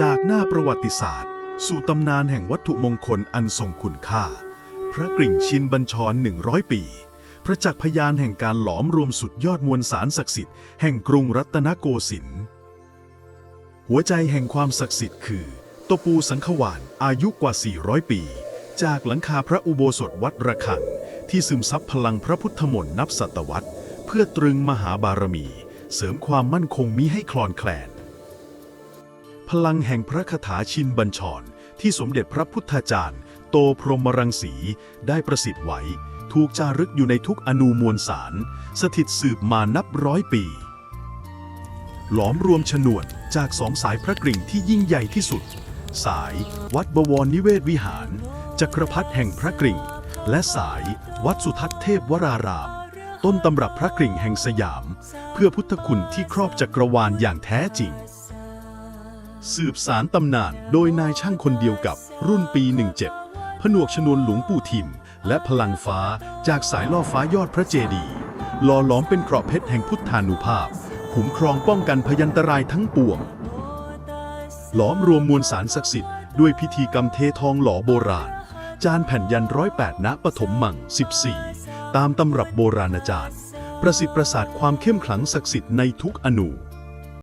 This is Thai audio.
จากหน้าประวัติศาสตร์ สู่ตำนานแห่งวัตถุมงคลอันทรงคุณค่า พระกริ่งชินบัญชร 100 ปี พระจักพยานแห่งการหลอมรวมสุดยอดมวลสารศักดิ์สิทธิ์แห่งกรุงรัตนโกสินทร์หัวใจแห่งความศักดิ์สิทธิ์คือตปูสังขวานอายุกว่า 400 ปี จากหลังคาพระอุโบสถวัดระฆัง ที่ซึมซับพลังพระพุทธมนต์นับศตวรรษ เพื่อตรึงมหาบารมี เสริมความมั่นคงมิให้คลอนแคลน พลังแห่งพระคาถาชินบัญชร ที่สมเด็จพระพุทธาจารย์ โตพรหมรังสี ได้ประสิทธิ์ไว้ ถูกจารึกอยู่ในทุกอนูมวลสาร สถิตสืบมานับร้อยปี หลอมรวมฉนวนจากสองสายพระกริ่งที่ยิ่งใหญ่ที่สุด สายวัดบวรนิเวศวิหาร จักรพรรดิแห่งพระกริ่ง และสายวัดสุทัศน์เทพวรารามต้นตำรับพระกริ่งแห่งสยาม เพื่อพุทธคุณที่ครอบจักรวาลอย่างแท้จริง สืบสารตำนานโดยนายช่างคนเดียวกับรุ่นปี 17 ผนวกชนวนหลวงปู่ทิม และพลังฟ้าจากสายล่อฟ้ายอดพระเจดีย์หล่อหลอมเป็นเกราะเพชรแห่งพุทธานุภาพคุ้มครองป้องกันพยันตรายทั้งปวง หลอมรวมมวลสารศักดิ์สิทธิ์ด้วยพิธีกรรมเททองหล่อโบราณ จานแผ่นยันร้อยแปดณปฐมมัง 14 ตามตำรับโบราณอาจารย์ ประสิทธิ์ประสาทความเข้มขลังศักดิ์สิทธิ์ในทุกอนู